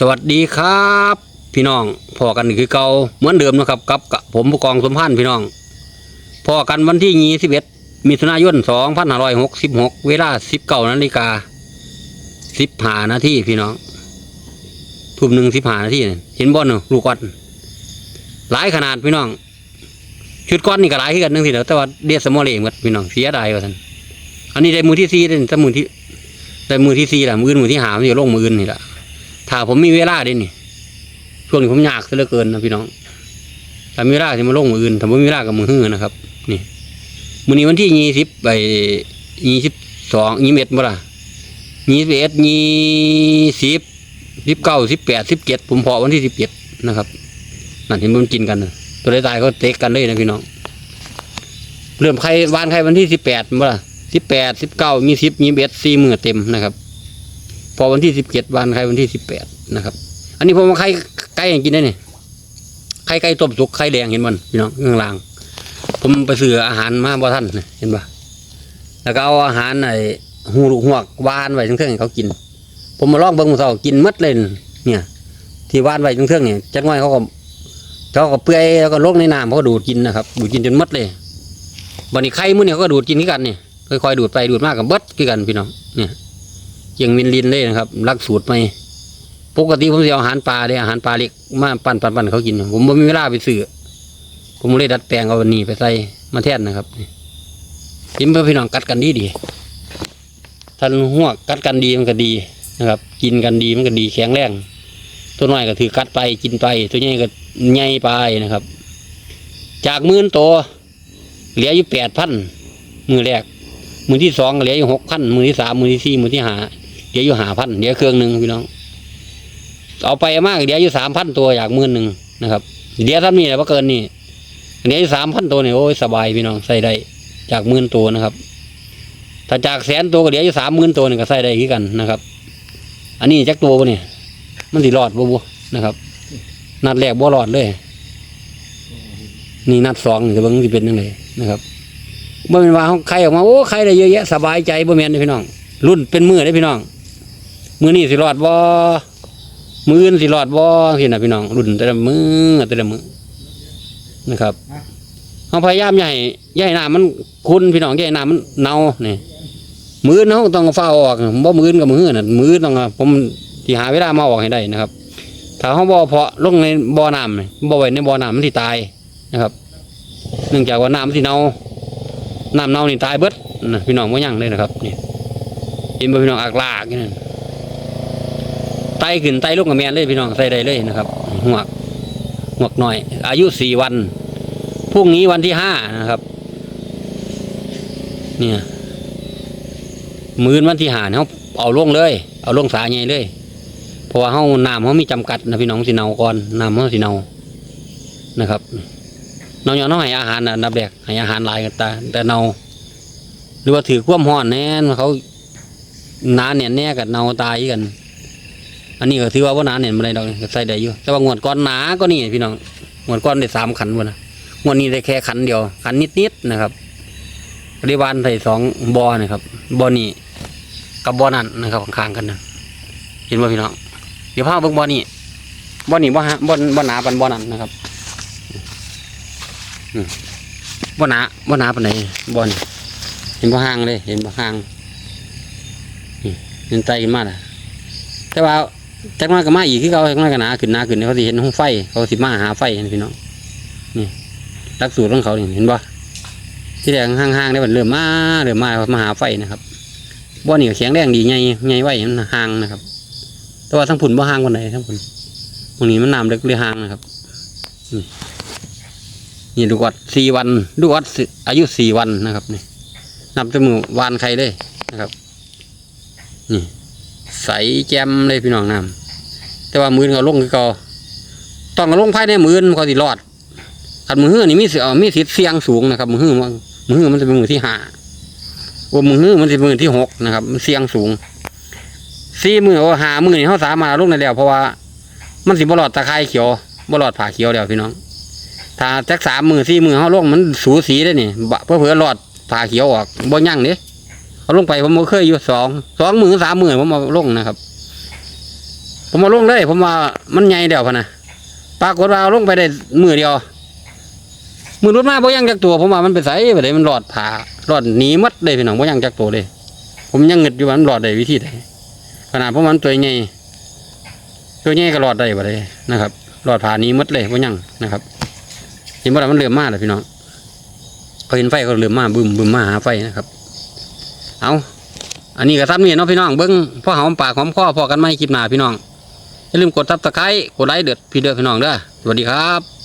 สวัสดีครับ พี่น้องพ่อกันคือเก่าเหมือนเดิมนะครับกับกับผมผู้กองสมพันธ์พี่น้องพ่อกันวันที่ยี่สิบเอ็ดมิถุนายนสองพันห้าร้อยหกสิบหกเวลาสิบเก้านาฬิกาสิบห้านาทีพี่น้องทุ่มหนึ่งสิบห้านาที่เห็นบอลเนอะลูกก้อนหลายขนาดพี่น้อง ชุดก้อนนี่ก็หลายขึ้นกันนึงทีเดียวแต่ว่าเดียสมอลเองหมดพี่น้องเสียดายว่าท่านอันนี้ได้มือที่สี่ได้มือที่ได้มือที่สี่แหละมืออนมือที่หามันจะลงมืออื่นนี่แหละ ถ้าผมมีเวลาด้นี่ช่วงนี้ผมยากซะเหลือเกินนะพี่น้องถ้ามีเวลาจะมาลงมืออื่นถ้าผมมีเวลากับมือหื้อนะครับ นี่มือนี้วันที่ยี่สิบไปยี่สิบสองยี่สิบเอ็ดบ่ล่ะยี่สิบเอ็ดยี่สิบสิบเก้าสิบแปดสิบเจ็ดผมพอวันที่สิบเจ็ดนะครับนั่นเห็นมันกินกันตัวได้ตายเขาเตะกันเลยนะพี่น้อง เริ่มใครวานใครวันที่สิบแปดบ่ล่ะสิบแปดสิบเก้ายี่สิบยี่สิบเอ็ดสี่มือเต็มนะครับ พอวันที่สิบเจ็ดวันใครวันที่สิบแปดนะครับ อันนี้ผมมาไข่ไก่ให้กินได้เนี่ยไข่ไก่ต้มสุกไข่แดงเห็นมันพี่น้องข้างลาง ผมไปซื้ออาหารมาบ่ท่านเห็นปะแล้วก็เอาอาหารไอ้หูลูกหวกวานไว้ทั้งเครื่องให้เขากิน ผมมาลองเบิ่งมือเสากินหมดเลยเนี่ย ที่วานไว้ทั้งเครื่องเนี่ยจักหน่อยเขาก็เขาก็เปื่อยแล้วก็ลงในน้ำเขาก็ดูดกินนะครับดูดกินจนหมดเลยบันนี้ไข่มื้อเนี่ยเขาก็ดูดกินกันเนี่ยค่อยๆดูดไปดูดมากกับเบิดกันพี่น้องเนี่ย เกียงมินลินเลยนะครับรักสูตรไหมปกติผมจะเอาอาหารปลาเด้อาหารปลาเล็กมาปั่นปั่นปั่นเขากิน ผมไม่มีเวลาไปซื้อผมเลยดัดแปลงเอาอันนี้ไปใส่มาแทนนะครับกินเพื่อพี่น้องกัดกันดีดีท่านหัวกัดกันดีมันก็ดีนะครับ กินกันดีมันก็ดีแข็งแรงตัวน้อยก็ถือกัดไปกินไป ตัวใหญ่ก็ใหญ่ไปนะครับ จากมื่นตัวเหลืออยู่แปดพันมือแรกมือที่สองเหลืออยู่หกพันมือที่สามมือที่สี่มือที่ห้า เหลืออยู่หาพันเหลือเครื่องหนึ่งพี่น้อง เอาไปมากเหลืออยู่สามพันตัวอยากหมื่นหนึ่งนะครับเหลือเท่านี้แหละว่าเกินนี่เหลืออยู่สามพันตัวเนี่ยโอ้ยสบายพี่น้องใส่ได้จากหมื่นตัวนะครับ ถ้าจากแสนตัวก็เหลืออยู่สามหมื่นตัวนี่ก็ใส่ได้คือกันนะครับ อันนี้จักตัวปะเนี่ยมันสิรอดบ่บ่นะครับ นัดแรกบ่รอดเลยนี่นัดสองนี่ก็เบิ่งสิเป็นยังไงนะครับบ่เป็นว่าเขาใครออกมาโอ้ใครได้เยอะแยะสบายใจบ่แม่นเด้อพี่น้อง รุ่นเป็นมือได้พี่น้อง มือนี่สิรอดบ่มืออื่นสิรอดบ่พี่น่ะพี่น้องรุ่นแต่ละมือแต่ละมือนะครับเขาพยายามอย่าให้อย่าให้น้ำมันคุณพี่น้องอย่าให้น้ำมันเน่านี่มือเขาต้องเฝ้าออกบ่มืออนกับมือน่ะมือต้องผมที่หาเวลามาออกให้ได้นะครับ ถ้าเขาบ่เพาะลงในบ่อน้ำนี่บ่ไว้ในบ่อน้ำมันสิตายนะครับ เนื่องจากว่าน้ำมันสิเน่าน้ำเน่านี่ตายเบิดนะพี่น้องว่ายังเลยนะครับนี่เห็นบ่พี่น้องอักลากนี่นั่นไตขึ้นไตลูกกับแมนเลยพี่น้องใส่ได้เลยนะครับหวกหวกหน่อย อายุสี่วันพรุ่งนี้วันที่ห้านะครับ เนี่ยมือนวันที่ห้าเขาเอาล่วงเลย เอาล่วงสาใหญ่เลย เพราะว่าเขาน้ำเขามีจำกัดนะพี่น้องสิเนาก่อนน้ำเขาสิเนานะครับน้องย่าน้องให้อาหารนะนดับแรกให้อาหารลายกันตาแต่เนาหรือว่าถือความห้อนแน่นเขาหนาเนี่ยแน่กับเนาตายกัน อันนี้ก็ถือว่าว่าหนาเนี่ยอะไรดอกก็ใส่ได้อยู่ แต่ว่างวดก้อนหนาก็นี่พี่น้องงวดก้อนได้สามขันวะนะงวดนี้ได้แค่ขันเดียว ขันนิดๆนะครับปริวานใส่สองบอนะครับบอนี่กับบอนั่นนะครับข้างๆกันนะเห็นว่าพี่น้องเดี๋ยวพาเบิ่งบอนี่บอนี่บ่ฮะบอนบอหนาปันบอนั่นนะครับบ่หนาบ่หนาปานใดบ่นี่เห็นบ่ห่างเลย เห็นบ่ห่างนี่เห็นไตขึ้นมาล่ะแต่ว่า จักหน้อยก็มาอีกคือเขาจักหน้อยก็หนาขึ้นหนาขึ้นเขาสิเห็นห้องไฟ เขาสิมาหาไฟเห็นพี่น้องนี่ลักสูตรของเขานี่เห็นบ่ที่แรกห่างๆได้มันเริ่มมาเริ่มมามาหาไฟนะครับบ่นี่แข็งแรงดีใหญ่ใหญ่ไว้มันห่างนะครับ แต่ว่าทั้งผุนบ่ห่างปานใดทั้งผุนตรงนี้มันน้ำเล็กเลยห่างนะครับนี่ลูวัดสี่วันลูวัดอายุสี่วันนะครับนี่นับจมือวานใครเลยนะครับนี่ ใสแจ่มเลยพี่น้องน้ำแต่ว่ามือเขาลงคือเขาต้องลงภายในมือมันเขาสิรอดขันมือหื้อนี่มีสิเอามีสิทธิ์เสี่ยงสูงนะครับ มือหื้อมันมือหื้อมันจะเป็นมือที่ห้าว่ามือหื้อมันจะเป็นมือที่หกนะครับ มันเสี่ยงสูงสี่มือโอ้หามือนี่เขาสามารถเอาลงได้แล้วเพราะว่า มันสิบรอดตะไคร้เขียวบรอดผ่าเขียวแล้วพี่น้อง ถ้าจักสามมือสี่มือเขาลงมันสูสีได้นี่บะเพื่อเผื่อหลอดผ่าเขียวออกบ่ยั่งเด้ เอาลงไปผมก็เคยอยู่สองสองหมือสามหมือผมเอาลงนะครับ ผมมาลงเลยผมว่ามันใหญ่เดียวพะนะปรากฏว่าลงไปได้มือเดียวมือรุดมาบ่ยังจักตัว ผมว่ามันไปใส่ไปได้มันรอดผ่ารอดหนีมัดเลยพี่น้องบ่ยังจักตัวเลย ผมยังเงึดอยู่ว่ามันรอดได้วิธีใดขนาดพวกมันตัวใหญ่ตัวใหญ่ก็รอดได้บ่ได้นะครับรอดผ่าหนี้มัดเลยบ่ยังนะครับเห็นบ่ล่ะมันเริ่มมาแล้วพี่น้องพอเห็นไฟก็เริ่มมาบึมบึมมาหาไฟนะครับ เอาอันนี้ก็ซ้ำนี่เนาะพี่น้องเบิ้งพ่อหอมปากหอมคอพอกันไหมคลิปหน้าพี่น้องอย่าลืมกดซับสไครต์กดไลค์เดือดพี่เดือพี่น้องเด้อสวัสดีครับ